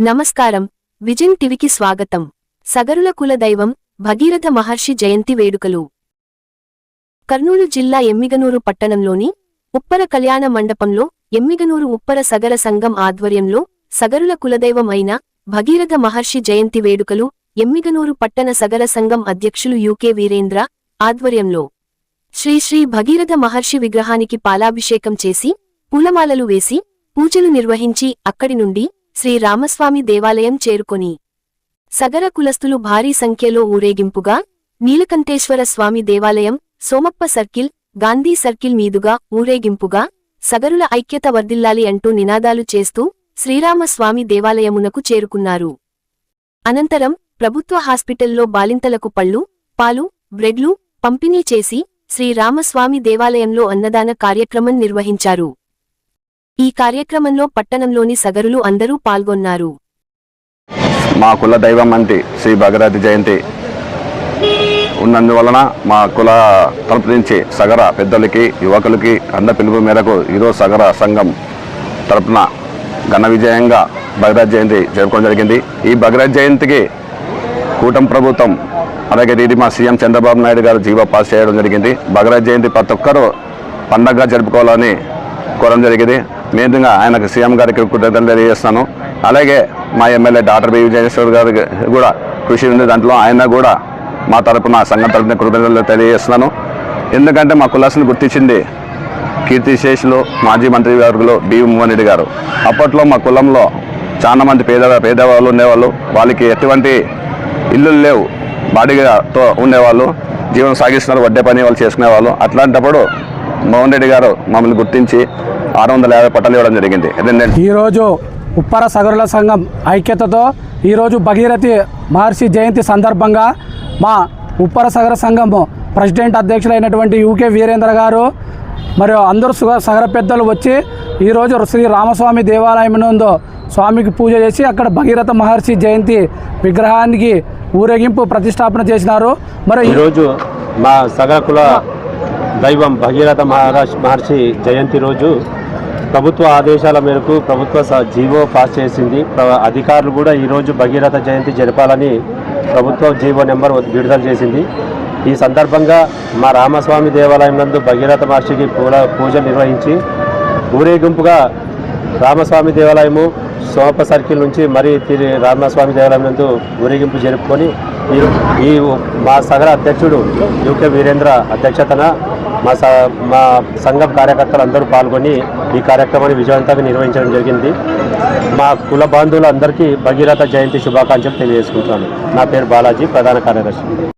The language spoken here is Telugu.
నమస్కారం. విజన్ టివికి స్వాగతం. సగరుల కుల దైవం భగీరథ మహర్షి జయంతి వేడుకలు. కర్నూలు జిల్లా ఎమ్మిగనూరు పట్టణంలోని ఉప్పర కళ్యాణ మండపంలో ఎమ్మిగనూరు ఉప్పర సగర సంఘం ఆధ్వర్యంలో సగరుల కులదైవం అయిన భగీరథ మహర్షి జయంతి వేడుకలు ఎమ్మిగనూరు పట్టణ సగర సంఘం అధ్యక్షులు యూకే వీరేంద్ర ఆధ్వర్యంలో. శ్రీ శ్రీ భగీరథ మహర్షి విగ్రహానికి పాలాభిషేకం చేసి పూలమాలలు వేసి పూజలు నిర్వహించి అక్కడి నుండి శ్రీరామస్వామి దేవాలయం చేరుకొని సగర కులస్తులు భారీ సంఖ్యలో ఊరేగింపుగా నీలకంఠేశ్వర స్వామి దేవాలయం సోమప్ప సర్కిల్ గాంధీ సర్కిల్ మీదుగా ఊరేగింపుగా సగరుల ఐక్యత వర్ధిల్లాలి అంటూ నినాదాలు చేస్తూ శ్రీరామస్వామి దేవాలయమునకు చేరుకున్నారు. అనంతరం ప్రభుత్వ హాస్పిటల్లో బాలింతలకు పళ్ళు పాలు బ్రెడ్లు పంపిణీ చేసి శ్రీరామస్వామి దేవాలయంలో అన్నదాన కార్యక్రమం నిర్వహించారు. ఈ కార్యక్రమంలో పట్టణంలోని సగరులు అందరూ పాల్గొన్నారు. మా కుల దైవం అంటే శ్రీ భగరథి జయంతి. ఉన్నందువలన మా కుల తరపు నుంచి సగర పెద్దలకి యువకులకి అంద పిలుపు మేరకు ఈరోజు సగర సంఘం తరపున ఘన విజయంగా భగరథ్ జయంతి జరుపుకోవడం జరిగింది. ఈ భగరథ్ జయంతికి కూటమి ప్రభుత్వం అలాగే ఇది మా సీఎం చంద్రబాబు నాయుడు గారు జీవో పాస్ చేయడం జరిగింది. భగరథ్ జయంతి ప్రతి ఒక్కరూ పండగగా జరుపుకోవాలని కోరడం జరిగింది. మెయిన్గా ఆయనకు సీఎం గారికి కృతజ్ఞతలు తెలియజేస్తాను అలాగే మా ఎమ్మెల్యే డాక్టర్ బి. విజయేశ్వర్ గారికి కూడా కృషి ఉంది. దాంట్లో ఆయన కూడా మా తరపున సంఘం తరపున కృతజ్ఞతలు తెలియజేస్తున్నాను. ఎందుకంటే మా కులాసును గుర్తించింది కీర్తిశేషులు మాజీ మంత్రి వర్గులు బి. మోహన్ రెడ్డి గారు. అప్పట్లో మా కులంలో చాలా మంది పేద పేదవాళ్ళు ఉండేవాళ్ళు. వాళ్ళకి ఎటువంటి ఇల్లులు లేవు. బాడీగాతో ఉండేవాళ్ళు. జీవనం సాగిస్తున్నారు. వడ్డే పని వాళ్ళు చేసుకునేవాళ్ళు. అట్లాంటప్పుడు మోహన్ రెడ్డి గారు మమ్మల్ని గుర్తించి ఆరు వందల యాభై పట్టాలు ఇవ్వడం జరిగింది. ఈరోజు ఉప్పర సగరుల సంఘం ఐక్యతతో ఈరోజు భగీరథి మహర్షి జయంతి సందర్భంగా మా ఉప్పర సగర సంఘం ప్రెసిడెంట్ అధ్యక్షులైనటువంటి యూకే వీరేంద్ర గారు మరియు అందరూ సుగ- సగర పెద్దలు వచ్చి ఈరోజు శ్రీ రామస్వామి దేవాలయం నందు స్వామికి పూజ చేసి అక్కడ భగీరథ మహర్షి జయంతి విగ్రహానికి ఊరేగింపు ప్రతిష్టాపన చేసినారు. మరి ఈ- ఈరోజు మా సగర కుల దైవం భగీరథ మహారాజ్ మహర్షి జయంతి రోజు ప్రభుత్వ ఆదేశాల మేరకు ప్రభుత్వ స- జీవో పాస్ చేసింది. అధికారులు కూడా ఈరోజు భగీరథ జయంతి జరపాలని ప్రభుత్వ జీవో నెంబర్ విడుదల చేసింది. ఈ సందర్భంగా మా రామస్వామి దేవాలయం నందు భగీరథ మహర్షికి పూల పూజ నిర్వహించి ఊరేగింపుగా రామస్వామి దేవాలయము సోమప సర్కిల్ నుంచి మరి తిరిగి రామస్వామి దేవాలయం నందు ఊరేగింపు జరుపుకొని ఈ ఈ మా సగర అధ్యక్షుడు యూకే వీరేంద్ర అధ్యక్షతన మా స మా సంఘం కార్యకర్తలు అందరూ పాల్గొని ఈ కార్యక్రమాన్ని విజయవంతంగా నిర్వహించడం జరిగింది. మా కుల బాంధువులందరికీ భగీరథ జయంతి శుభాకాంక్షలు తెలియజేసుకుంటున్నాను. నా పేరు బాలాజీ ప్రధాన కార్యదర్శి.